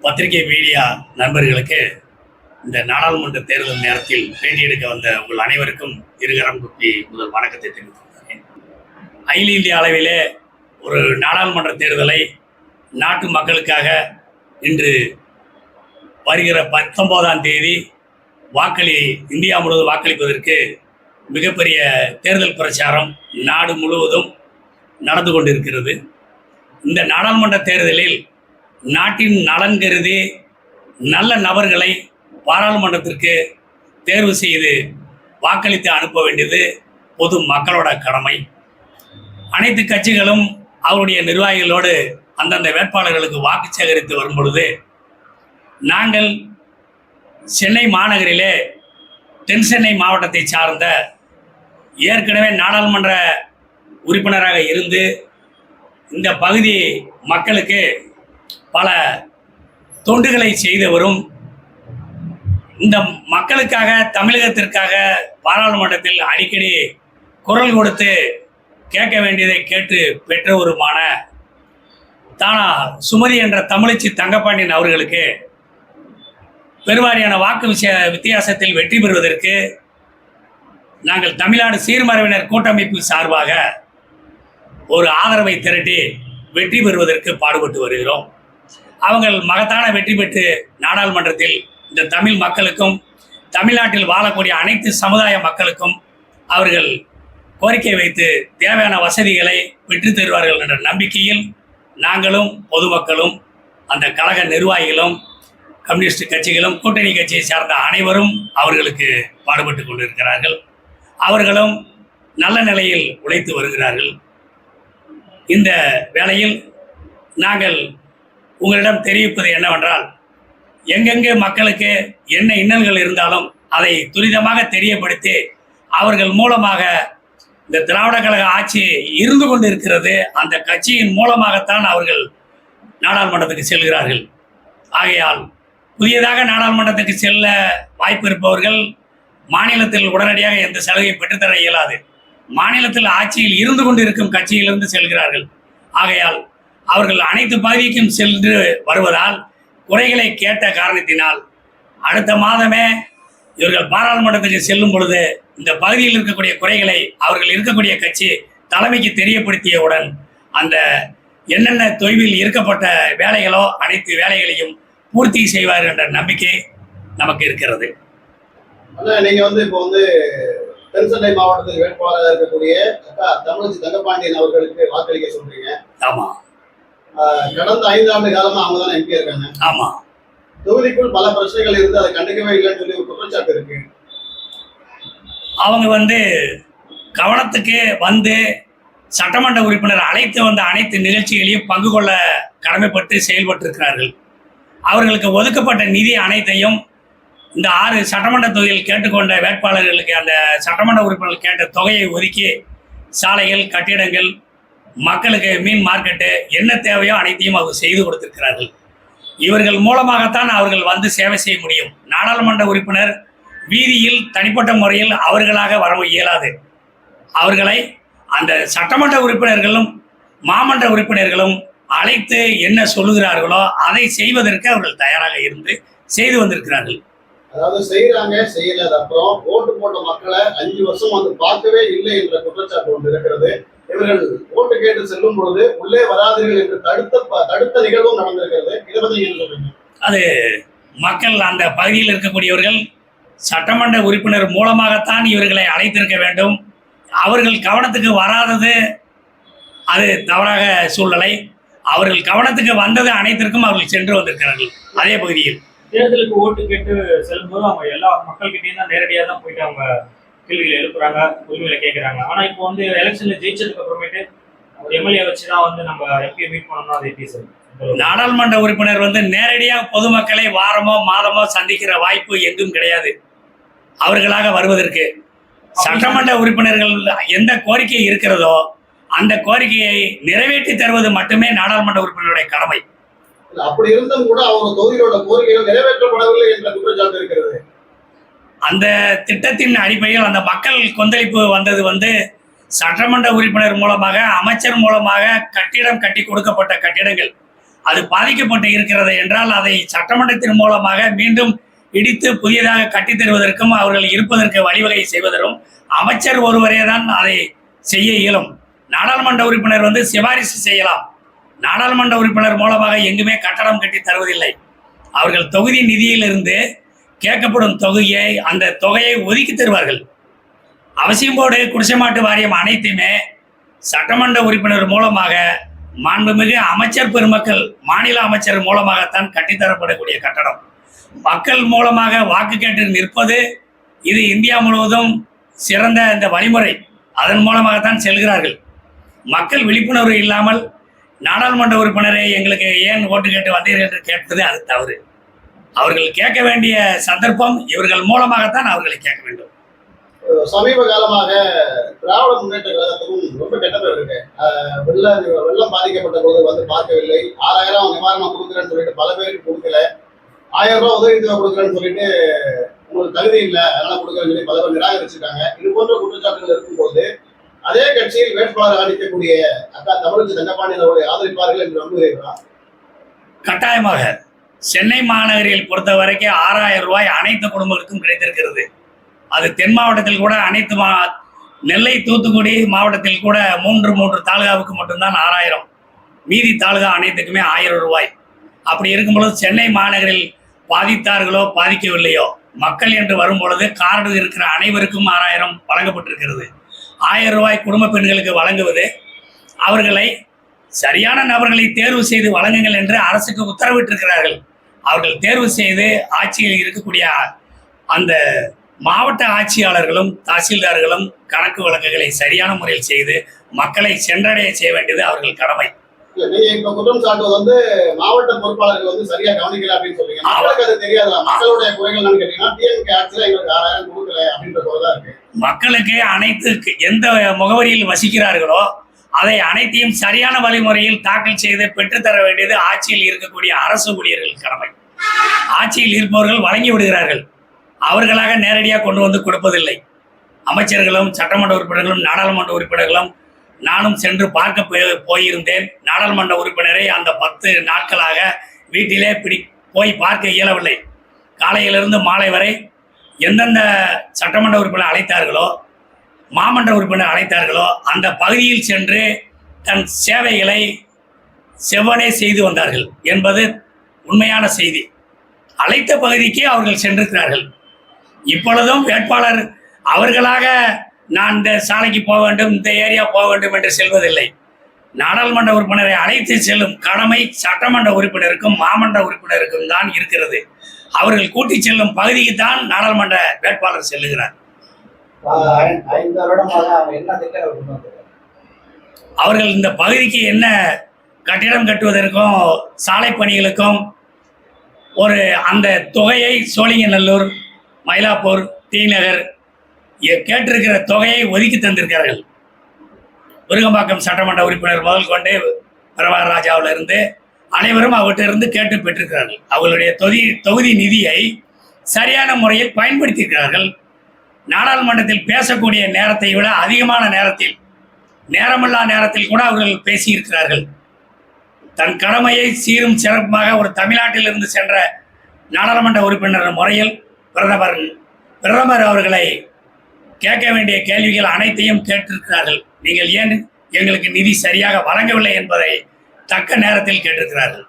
பத்திரிகை மீடியா நண்பர்களுக்கு இந்த நாடாளுமன்ற தேர்தல் நேரத்தில் பேட்டி எடுக்க வந்த உங்கள் அனைவருக்கும் இருகரம் குப்பி முதல் வணக்கத்தை தெரிவித்துக் கொள்கிறேன் அகில இந்திய அளவிலே ஒரு நாடாளுமன்ற தேர்தலை நாட்டு மக்களுக்காக இன்று வருகிற பத்தொன்பதாம் தேதி வாக்களி இந்தியா முழுவதும் வாக்களிப்பதற்கு மிகப்பெரிய தேர்தல் பிரச்சாரம் நாடு முழுவதும் நடந்து கொண்டிருக்கிறது. இந்த நாடாளுமன்ற தேர்தலில் நாட்டின் நலன் கருதி நல்ல நபர்களை பாராளுமன்றத்திற்கு தேர்வு செய்து வாக்களித்து அனுப்ப வேண்டியது பொது மக்களோட கடமை. அனைத்து கட்சிகளும் அவருடைய நிர்வாகிகளோடு அந்தந்த வேட்பாளர்களுக்கு வாக்கு சேகரித்து வரும் பொழுது நாங்கள் சென்னை மாநகரிலே தென் சென்னை மாவட்டத்தை சார்ந்த ஏற்கனவே நாடாளுமன்ற உறுப்பினராக இருந்து இந்த பகுதி மக்களுக்கு பல தொண்டுகளை செய்தவரும் இந்த மக்களுக்காக தமிழகத்திற்காக பாராளுமன்றத்தில் அடிக்கடி குரல் கொடுத்து கேட்க வேண்டியதை கேட்டு பெற்றவருமான தானா சுமதி என்ற தமிழச்சி தங்கப்பாண்டியன் அவர்களுக்கு பெருவாரியான வாக்கு விஷய வித்தியாசத்தில் வெற்றி பெறுவதற்கு நாங்கள் தமிழ்நாடு சீர்மரவினர் கூட்டமைப்பு சார்பாக ஒரு ஆதரவை திரட்டி வெற்றி பெறுவதற்கு பாடுபட்டு வருகிறோம். அவங்கள் மகத்தான வெற்றி பெற்று நாடாளுமன்றத்தில் இந்த தமிழ் மக்களுக்கும் தமிழ்நாட்டில் வாழக்கூடிய அனைத்து சமுதாய மக்களுக்கும் அவர்கள் கோரிக்கை வைத்து தேவையான வசதிகளை பெற்று தருவார்கள் என்ற நம்பிக்கையில் நாங்களும் பொதுமக்களும் அந்த கழக நிர்வாகிகளும் கம்யூனிஸ்ட் கட்சிகளும் கூட்டணி கட்சியை சார்ந்த அனைவரும் அவர்களுக்கு பாடுபட்டு கொண்டிருக்கிறார்கள். அவர்களும் நல்ல நிலையில் உழைத்து வருகிறார்கள். இந்த வேளையில் நாங்கள் உங்களிடம் தெரிவிப்பது என்னவென்றால் எங்கெங்கே மக்களுக்கு என்ன இன்னல்கள் இருந்தாலும் அதை துரிதமாக தெரியப்படுத்தி அவர்கள் மூலமாக இந்த திராவிட கழக ஆட்சி இருந்து கொண்டிருக்கிறது அந்த கட்சியின் மூலமாகத்தான் அவர்கள் நாடாளுமன்றத்துக்கு செல்கிறார்கள். ஆகையால் புதியதாக நாடாளுமன்றத்துக்கு செல்ல வாய்ப்பு இருப்பவர்கள் மாநிலத்தில் உடனடியாக எந்த சலுகையும் பெற்றுத்தர இயலாது. மாநிலத்தில் ஆட்சியில் இருந்து கொண்டிருக்கும் கட்சியிலிருந்து செல்கிறார்கள். ஆகையால் அவர்கள் அனைத்து பகுதிக்கும் சென்று வருவதால் குறைகளை கேட்ட காரணத்தினால் அடுத்த மாதமே இவர்கள் பாராளுமன்றத்துக்கு செல்லும் பொழுது இந்த பகுதியில் இருக்கக்கூடிய குறைகளை அவர்கள் இருக்கக்கூடிய கட்சி தலைமைக்கு தெரியப்படுத்தியவுடன் அந்த என்னென்ன தொய்வில் இருக்கப்பட்ட வேலைகளோ அனைத்து வேலைகளையும் பூர்த்தி செய்வார் என்ற நம்பிக்கை நமக்கு இருக்கிறது. நீங்க வந்து இப்போ வந்து தென்சென்னை மாவட்டத்தில் வேட்பாளராக இருக்கக்கூடிய தமிழச்சி தங்கப்பாண்டியன் அவர்களுக்கு வாக்களிக்க சொல்றீங்க. ஆமா. கடந்த ஐந்து ஆண்டு காலமா அவங்க தான் எம்பி இருக்காங்க. ஆமா. தொகுதிக்குள் பல பிரச்சனைகள் இருந்து அதை கண்டுக்கவே இல்லைன்னு சொல்லி ஒரு குற்றச்சாட்டு இருக்கு. அவங்க வந்து கவனத்துக்கு வந்து சட்டமன்ற உறுப்பினர் அழைத்து வந்த அனைத்து நிகழ்ச்சிகளையும் பங்கு கொள்ள கடமைப்பட்டு செயல்பட்டிருக்கிறார்கள். அவர்களுக்கு ஒதுக்கப்பட்ட நிதி அனைத்தையும் இந்த ஆறு சட்டமன்ற தொகுதியில் கேட்டுக்கொண்ட வேட்பாளர்களுக்கு அந்த சட்டமன்ற உறுப்பினர்கள் கேட்ட தொகையை ஒதுக்கி சாலைகள் கட்டிடங்கள் மக்களுக்கு மீன் மார்க்கெட்டு என்ன தேவையோ அனைத்தையும் அவர் செய்து கொடுத்திருக்கிறார்கள். இவர்கள் மூலமாகத்தான் அவர்கள் வந்து சேவை செய்ய முடியும். நாடாளுமன்ற உறுப்பினர் வீதியில் தனிப்பட்ட முறையில் அவர்களாக வர இயலாது. அவர்களை அந்த சட்டமன்ற உறுப்பினர்களும் மாமன்ற உறுப்பினர்களும் அழைத்து என்ன சொல்லுகிறார்களோ அதை செய்வதற்கு அவர்கள் தயாராக இருந்து செய்து வந்திருக்கிறார்கள். அதாவது செய்யறாங்க செய்யல அப்புறம் ஓட்டு போட்ட மக்களை அஞ்சு வருஷம் வந்து பார்க்கவே இல்லை என்ற குற்றச்சாட்டு ஒன்று இருக்கிறது. இவர்கள் ஓட்டு கேட்டு செல்லும் பொழுது உள்ளே வராதீர்கள் என்று தடுத்த ப- தடுத்த நிகழ்வும் நடந்திருக்கிறது. அது மக்கள் அந்த பகுதியில் இருக்கக்கூடியவர்கள் சட்டமன்ற உறுப்பினர் மூலமாகத்தான் இவர்களை அழைத்திருக்க வேண்டும். அவர்கள் கவனத்துக்கு வராதது அது தவறாக சூழ்நிலை. அவர்கள் கவனத்துக்கு வந்தது அனைத்திற்கும் அவர்கள் சென்று வந்திருக்கிறார்கள் அதே பகுதியில். தேர்தலுக்கு ஓட்டு கேட்டு செல்லும்போது அவங்க எல்லா மக்கள்கிட்டயும் தான் நேரடியாக தான் போயிட்டு அவங்க கேள்விகளை எழுப்புறாங்க உரிமையில கேட்குறாங்க ஆனா இப்போ வந்து எலெக்ஷன்ல ஜெயிச்சதுக்கு அப்புறமேட்டு ஒரு எம்எல்ஏ வச்சு தான் வந்து நம்ம எம்பியை மீட் பண்ணோம்னா அது எப்படி சார் நாடாளுமன்ற உறுப்பினர் வந்து நேரடியாக பொதுமக்களை வாரமோ மாதமோ சந்திக்கிற வாய்ப்பு எங்கும் கிடையாது. அவர்களாக வருவதற்கு. சட்டமன்ற உறுப்பினர்கள் எந்த கோரிக்கை இருக்கிறதோ அந்த கோரிக்கையை நிறைவேற்றி தருவது மட்டுமே நாடாளுமன்ற உறுப்பினருடைய கடமை. அப்படி இருந்தும் கூட அவங்க தொகுதியோட கோரிக்கைகள் நிறைவேற்றப்படவில்லை என்ற குற்றச்சாட்டு இருக்கிறது. அந்த திட்டத்தின் அடிப்படையில் அந்த மக்கள் கொந்தளிப்பு வந்தது வந்து சட்டமன்ற உறுப்பினர் மூலமாக அமைச்சர் மூலமாக கட்டிடம் கட்டி கொடுக்கப்பட்ட கட்டிடங்கள். அது பாதிக்கப்பட்டு இருக்கிறது என்றால் அதை சட்டமன்றத்தின் மூலமாக மீண்டும் இடித்து புதியதாக கட்டித்தருவதற்கும் அவர்கள் இருப்பதற்கு வழிவகை செய்வதற்கும் அமைச்சர் ஒருவரே தான் அதை செய்ய இயலும். நாடாளுமன்ற உறுப்பினர் வந்து சிபாரிசு செய்யலாம். நாடாளுமன்ற உறுப்பினர் மூலமாக எங்குமே கட்டடம் கட்டி தருவதில்லை. அவர்கள் தொகுதி நிதியிலிருந்து கேட்கப்படும் தொகையை அந்த தொகையை ஒதுக்கி தருவார்கள். அவசியம் குடிசை மாட்டு வாரியம் அனைத்துமே சட்டமன்ற உறுப்பினர் மூலமாக மாண்புமிகு அமைச்சர் பெருமக்கள் மாநில அமைச்சர் மூலமாகத்தான் கட்டித்தரப்படக்கூடிய கட்டடம். மக்கள் மூலமாக வாக்கு கேட்டு நிற்பது இது இந்தியா முழுவதும் சிறந்த இந்த வழிமுறை. அதன் மூலமாகத்தான் செல்கிறார்கள். மக்கள் விழிப்புணர்வு இல்லாமல் நாடாளுமன்ற உறுப்பினரை எங்களுக்கு ஏன் ஓட்டு கேட்டு வந்தீர்கள் என்று கேட்பது அது தவறு. அவர்கள் கேட்க வேண்டிய சந்தர்ப்பம் இவர்கள் மூலமாகத்தான் அவர்களை கேட்க வேண்டும். சமீப காலமாக திராவிட முன்னேற்ற கழகத்துக்கும் ரொம்ப கெட்ட பேர் இருக்கு வெள்ள வெள்ளம் பாதிக்கப்பட்ட போது வந்து பார்க்கவில்லை. ஆறாயிரம் நிவாரணம் கொடுக்குறேன்னு சொல்லிட்டு பல பேருக்கு கொடுக்கல. ஆயிரம் ரூபாய் உதவி தொகை கொடுக்குறேன்னு சொல்லிட்டு உங்களுக்கு தகுதி இல்லை அதனால கொடுக்குறேன்னு சொல்லி பல பேர் நிராகரிச்சிருக்காங்க. இது போன்ற குற்றச்சாட்டுகள் இருக்கும்போது அதே கட்சியில் வேட்பாளர் அளிக்கக்கூடிய அக்கா தமிழிசை தங்கப்பாண்டியன் அவர்களை ஆதரிப்பார்கள் என்று நம்புகிறீர்களா? கட்டாயமாக சென்னை மாநகரில் பொறுத்த வரைக்கும் ஆறாயிரம் ரூபாய் அனைத்து குடும்பங்களுக்கும் கிடைத்திருக்கிறது. அது தென் மாவட்டத்தில் கூட அனைத்து மா நெல்லை தூத்துக்குடி மாவட்டத்தில் கூட மூன்று மூன்று தாலுகாவுக்கு மட்டும்தான் ஆறாயிரம். மீதி தாலுகா அனைத்துக்குமே ஆயிரம் ரூபாய். அப்படி இருக்கும் பொழுது சென்னை மாநகரில் பாதித்தார்களோ பாதிக்கவில்லையோ மக்கள் என்று வரும்பொழுது கார்டு இருக்கிற அனைவருக்கும் ஆறாயிரம் வழங்கப்பட்டிருக்கிறது. ஆயிரம் ரூபாய் குடும்ப பெண்களுக்கு வழங்குவது அவர்களை சரியான நபர்களை தேர்வு செய்து வழங்குங்கள் என்று அரசுக்கு உத்தரவிட்டிருக்கிறார்கள். அவர்கள் தேர்வு செய்து ஆட்சியில் இருக்கக்கூடிய அந்த மாவட்ட ஆட்சியாளர்களும் தாசில்தார்களும் கணக்கு வழக்குகளை சரியான முறையில் செய்து மக்களை சென்றடைய செய்ய வேண்டியது அவர்கள் கடமை. இல்ல நீங்க இப்ப குற்றம் சாட்டுவது வந்து மாவட்ட பொறுப்பாளர்கள் வந்து சரியா கவனிக்கல அப்படின்னு சொல்றீங்க. மக்களுக்கு அனைத்து எந்த முகவரியில் வசிக்கிறார்களோ அதை அனைத்தையும் சரியான வழிமுறையில் தாக்கல் செய்து பெற்றுத்தர வேண்டியது ஆட்சியில் இருக்கக்கூடிய அரசு ஊழியர்கள் கடமை. ஆட்சியில் இருப்பவர்கள் வழங்கி விடுகிறார்கள். அவர்களாக நேரடியாக கொண்டு வந்து கொடுப்பதில்லை. அமைச்சர்களும் சட்டமன்ற உறுப்பினர்களும் நாடாளுமன்ற உறுப்பினர்களும் நானும் சென்று பார்க்க போய்- போயிருந்தேன். நாடாளுமன்ற உறுப்பினரை அந்த பத்து நாட்களாக வீட்டிலே பிடி போய் பார்க்க இயலவில்லை. காலையிலிருந்து மாலை வரை எந்தெந்த சட்டமன்ற உறுப்பினர் அழைத்தார்களோ மாமன்ற உறுப்பினர் அழைத்தார்களோ அந்த பகுதியில் சென்று தன் சேவைகளை செவ்வனே செய்து வந்தார்கள் என்பது உண்மையான செய்தி. அழைத்த பகுதிக்கு அவர்கள் சென்றிருக்கிறார்கள். இப்பொழுதும் வேட்பாளர் அவர்களாக நான் இந்த சாலைக்கு போக வேண்டும் இந்த ஏரியா போக வேண்டும் என்று செல்வதில்லை. நாடாளுமன்ற உறுப்பினரை அழைத்து செல்லும் கடமை சட்டமன்ற உறுப்பினருக்கும் மாமன்ற உறுப்பினருக்கும் தான் இருக்கிறது. அவர்கள் கூட்டி செல்லும் பகுதிக்கு தான் நாடாளுமன்ற வேட்பாளர் செல்லுகிறார். அவர்கள் இந்த பகுதிக்கு என்ன கட்டிடம் கட்டுவதற்கும் சாலை பணிகளுக்கும் ஒரு அந்த தொகையை சோழிங்கநல்லூர் மயிலாப்பூர் டிநகர் கேட்டிருக்கிற தொகையை ஒதுக்கி தந்திருக்கிறார்கள். விருகம்பாக்கம் சட்டமன்ற உறுப்பினர் முதல் கொண்டு பிரபாகராஜாவில் இருந்து அனைவரும் அவர்கிட்ட இருந்து கேட்டு பெற்றிருக்கிறார்கள். அவர்களுடைய தொகுதி தொகுதி நிதியை சரியான முறையில் பயன்படுத்தியிருக்கிறார்கள். நாடாளுமன்றத்தில் பேசக்கூடிய நேரத்தை விட அதிகமான நேரத்தில் நேரமில்லா நேரத்தில் கூட அவர்கள் பேசியிருக்கிறார்கள். தன் கடமையை சீரும் சிறப்புமாக ஒரு தமிழ்நாட்டிலிருந்து சென்ற நாடாளுமன்ற உறுப்பினர் முறையில் பிரதமர் பிரதமர் அவர்களை கேட்க வேண்டிய கேள்விகள் அனைத்தையும் கேட்டிருக்கிறார்கள். நீங்கள் ஏன் எங்களுக்கு நிதி சரியாக வழங்கவில்லை என்பதை தக்க நேரத்தில் கேட்டிருக்கிறார்கள்.